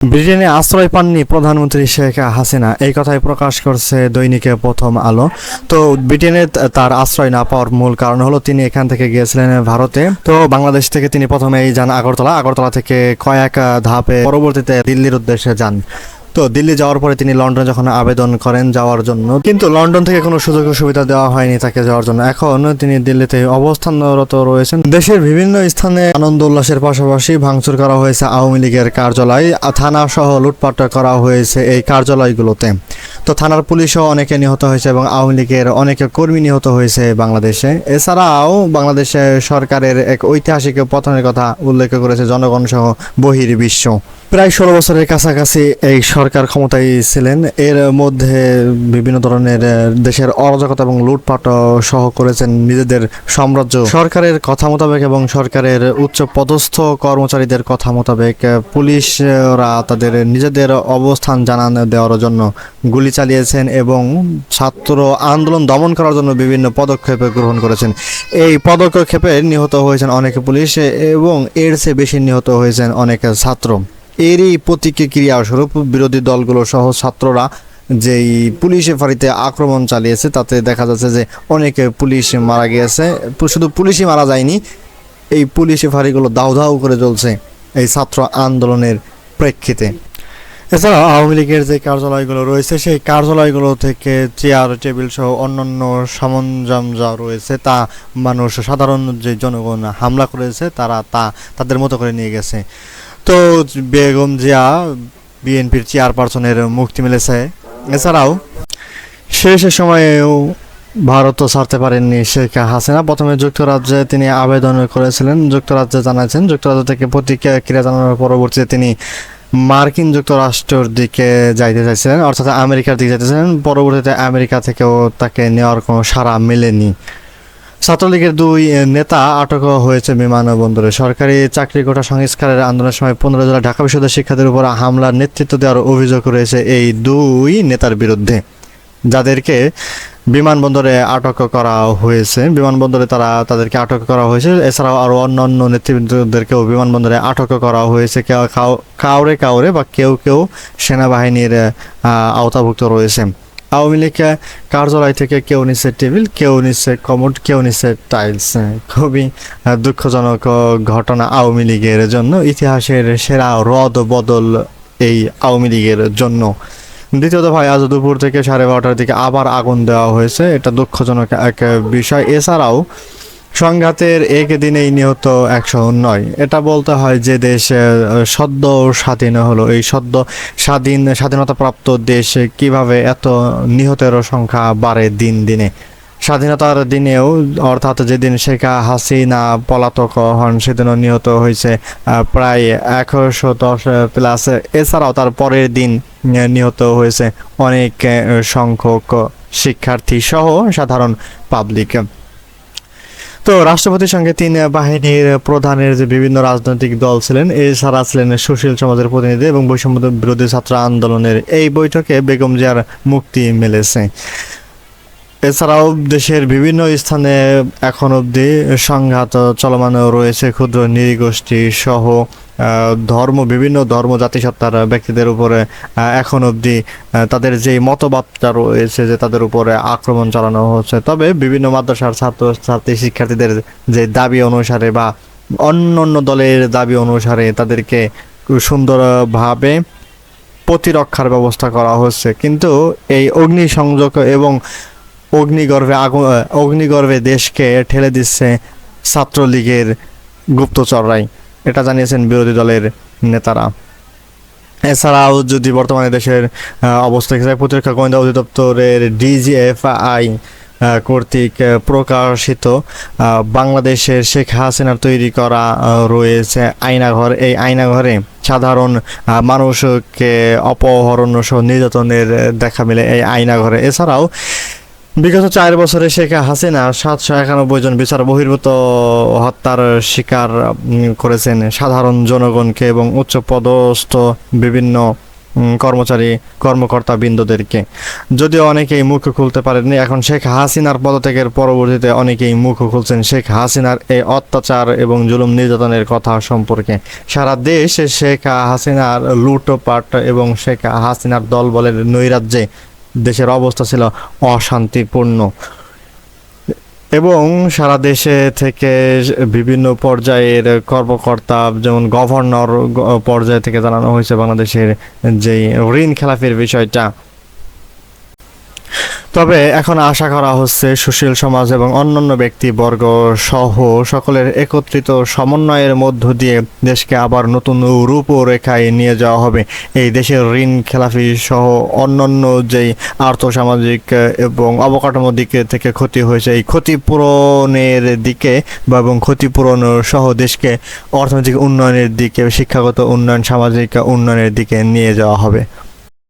ব্রিটেনে আশ্রয় পাননি প্রধানমন্ত্রী শেখ হাসিনা। এই কথাই প্রকাশ করছে দৈনিকে প্রথম আলো। তো ব্রিটেনে তার আশ্রয় না পাওয়ার মূল কারণ হলো তিনি এখান থেকে গিয়েছিলেন ভারতে। তো বাংলাদেশ থেকে তিনি প্রথমেই যান আগরতলা। আগরতলা থেকে কয়েক ধাপে পরবর্তীতে দিল্লির উদ্দেশ্যে যান। তো দিল্লি যাওয়ার পরে তিনি লন্ডনে যখন আবেদন করেন যাওয়ার জন্য, কিন্তু লন্ডন থেকে কোনো সুযোগ সুবিধা দেওয়া হয়নি তাকে যাওয়ার জন্য। এখন তিনি দিল্লিতে অবস্থানরত রয়েছেন। দেশের বিভিন্ন স্থানে আনন্দ উল্লাসের পাশাপাশি ভাঙচুর করা হয়েছে আওয়ামী লীগের কার্যালয়। থানা সহ লুটপাট করা হয়েছে এই কার্যালয়গুলোতে। তো থানার পুলিশও অনেকে নিহত হয়েছে এবং আওয়ামী লীগের অনেকে কর্মী নিহত হয়েছে বাংলাদেশে। এছাড়াও বাংলাদেশে সরকারের এক ঐতিহাসিক পতনের কথা উল্লেখ করেছে জনগণ সহ বহির বিশ্ব প্রায় ষোলো বছরের কাছাকাছি এই সরকার ক্ষমতায় ছিলেন। এর মধ্যে বিভিন্ন ধরনের দেশের অরাজকতা এবং লুটপাট সহ করেছেন নিজেদের সাম্রাজ্য। সরকারের কথা মোতাবেক এবং সরকারের উচ্চ পদস্থ কর্মচারীদের কথা মোতাবেক পুলিশরা তাদের নিজেদের অবস্থান জানান দেওয়ার জন্য গুলি চালিয়েছেন এবং ছাত্র আন্দোলন দমন করার জন্য বিভিন্ন পদক্ষেপ গ্রহণ করেছেন। এই পদক্ষেপে নিহত হয়েছেন অনেক পুলিশ এবং এর চেয়ে বেশি নিহত হয়েছেন অনেক ছাত্র। এরই প্রতিক্রিয়া স্বরূপ বিরোধী দলগুলো সহ ছাত্ররা যেই পুলিশে ফাঁড়িতে আক্রমণ চালিয়েছে, তাতে দেখা যাচ্ছে যে অনেক পুলিশ মারা গিয়েছে। শুধু পুলিশই মারা যায়নি, এই পুলিশে ফাঁড়িগুলো দাউ দাউ করে চলছে এই ছাত্র আন্দোলনের প্রেক্ষিতে। এছাড়া আওয়ামী লীগের যে কার্যালয়গুলো রয়েছে, সেই কার্যালয়গুলো থেকে চেয়ার, টেবিল সহ অন্যান্য সরঞ্জাম যা রয়েছে, তা মানুষ, সাধারণ যে জনগণ হামলা করেছে, তারা তা, তাদের মতো করে নিয়ে গেছে। তো বেগম জিয়া, বিএনপির চেয়ারপারসনের মুক্তি মিলেছে। এছাড়াও, শেষ সময়েও ভারতও ছাড়তে পারেননি শেখ হাসিনা। প্রথমে যুক্তরাজ্যে তিনি আবেদন করেছিলেন। যুক্তরাজ্যে জানাইছেন, যুক্তরাজ্য থেকে প্রতিক্রিয়া জানানোর পরবর্তীতে তিনি মার্কিন যুক্তরাষ্ট্রের দিকে যাইতে চাইছিলেন, অর্থাৎ আমেরিকার দিকে যাইতেছিলেন পরবর্তীতে আমেরিকা থেকেও তাকে নেওয়ার কোনো সাড়া মেলেনি। ছাত্রলীগের দুই নেতা আটক হয়েছে বিমানবন্দরে। সরকারি চাকরি কোটা সংস্কারের আন্দোলনের সময় পনেরো জেলা ঢাকা বিশ্ববিদ্যালয়ের শিক্ষার্থীদের উপর হামলার নেতৃত্ব দেওয়ার অভিযোগ রয়েছে এই দুই নেতার বিরুদ্ধে। যাদেরকে বিমানবন্দরে আটক করা হয়েছে, বিমানবন্দরে তারা তাদেরকে আটক করা হয়েছে। এছাড়াও আরও অন্য অন্য নেতৃবৃন্দদেরকেও বিমানবন্দরে আটক করা হয়েছে। কেউ- কাউ- কাউরে কাউরে বা কেউ কেউ সেনাবাহিনীর আওতাভুক্ত রয়েছে। আওয়ামী লীগ কার্যালয় থেকে কেউ নিচ্ছে টেবিল, কেউ নিচ্ছে কমোড, কেউ নিচ্ছে টাইলস। খুবই দুঃখজনক ঘটনা আওয়ামী লীগের জন্য, ইতিহাসের সেরা রদ বদল এই আওয়ামী লীগের জন্য। দ্বিতীয়ত ভাই, আজ দুপুর থেকে সাড়ে বারোটার দিকে আবার আগুন দেওয়া হয়েছে, এটা দুঃখজনক এক বিষয়। এছাড়াও সংঘাতের এক দিনেই নিহত একশো নয়। এটা বলতে হয় যে দেশ সদ্য স্বাধীন হলো। এই সদ্য স্বাধীন, স্বাধীনতাপ্রাপ্ত দেশ কীভাবে এত নিহতের সংখ্যা বাড়ে দিন দিনে? স্বাধীনতার দিনেও, অর্থাৎ যেদিন শেখ হাসিনা পলাতক হন, সেদিনও নিহত হয়েছে প্রায় একশো দশ প্লাস। এছাড়াও তার পরের দিন নিহত হয়েছে অনেক সংখ্যক শিক্ষার্থী সহ সাধারণ পাবলিক তো রাষ্ট্রপতির সঙ্গে তিন বাহিনীর প্রধানের যে বিভিন্ন রাজনৈতিক দল ছিলেন, এছাড়া ছিলেন সুশীল সমাজের প্রতিনিধি এবং বৈষম্য বিরোধী ছাত্র আন্দোলনের এই বৈঠকে বেগম জিয়ার মুক্তি মিলেছে। এছাড়াও দেশের বিভিন্ন স্থানে এখন অবধি সংঘাত চলমান রয়েছে, ক্ষুদ্র নৃগোষ্ঠী সহ ধর্ম, বিভিন্ন ধর্ম, জাতিসত্তার ব্যক্তিদের উপরে এখন অবধি তাদের যে মতবাদটা রয়েছে যে তাদের উপরে আক্রমণ চালানো হচ্ছে। তবে বিভিন্ন মাদ্রাসার ছাত্র, ছাত্রী, শিক্ষার্থীদের যে দাবি অনুসারে বা অন্য অন্য দলের দাবি অনুসারে তাদেরকে সুন্দরভাবে প্রতিরক্ষার ব্যবস্থা করা হচ্ছে। কিন্তু এই অগ্নিসংযোগ এবং অগ্নিগর্ভে আগুন অগ্নিগর্ভে দেশকে ঠেলে দিচ্ছে ছাত্রলীগের গুপ্তচররাই এটা জানিয়েছেন বিরোধী দলের নেতারা। এছাড়াও যদি বর্তমানে দেশের অবস্থা প্রতিরক্ষা গোয়েন্দা অধিদপ্তরের ডিজিএফআই কর্তৃক প্রকাশিত বাংলাদেশের শেখ হাসিনার তৈরি করা রয়েছে আয়নাঘর। এই আয়নাঘরে সাধারণ মানুষকে অপহরণ সহ নির্যাতনের দেখা মিলে এই আয়নাঘরে। এছাড়াও বিগত চার বছরে শেখ হাসিনা সাতশো একানব্বই জন বিচার বহির্ভূত হত্যার শিকার করেছেন সাধারণ জনগণকে এবং উচ্চ পদস্থ বিভিন্ন কর্মচারী কর্মকর্তা বৃন্দদেরকে। যদিও অনেকেই মুখ খুলতে পারেননি, এখন শেখ হাসিনার পদত্যাগের পরবর্তীতে অনেকেই মুখ খুলছেন শেখ হাসিনার এই অত্যাচার এবং জুলুম নির্যাতনের কথা সম্পর্কে। সারা দেশ শেখ হাসিনার লুটপাট এবং শেখ হাসিনার দলবলের নৈরাজ্যে দেশের অবস্থা ছিল অশান্তিপূর্ণ। এবং সারা দেশে থেকে বিভিন্ন পর্যায়ের কর্মকর্তা, যেমন গভর্নর পর্যায় থেকে জানানো হয়েছে বাংলাদেশের যে ঋণ খেলাফির বিষয়টা। তবে এখন আশা করা হচ্ছে সুশীল সমাজ এবং অন্যান্য ব্যক্তিবর্গ সহ সকলের একত্রিত সমন্বয়ের মধ্য দিয়ে দেশকে আবার নতুন রূপরেখায় নিয়ে যাওয়া হবে। এই দেশের ঋণ খেলাফি সহ অন্যান্য যেই আর্থসামাজিক এবং অবকাঠামো দিকে থেকে ক্ষতি হয়েছে, এই ক্ষতিপূরণের দিকে বা এবং ক্ষতিপূরণ সহ দেশকে অর্থনৈতিক উন্নয়নের দিকে, শিক্ষাগত উন্নয়ন, সামাজিক উন্নয়নের দিকে নিয়ে যাওয়া হবে।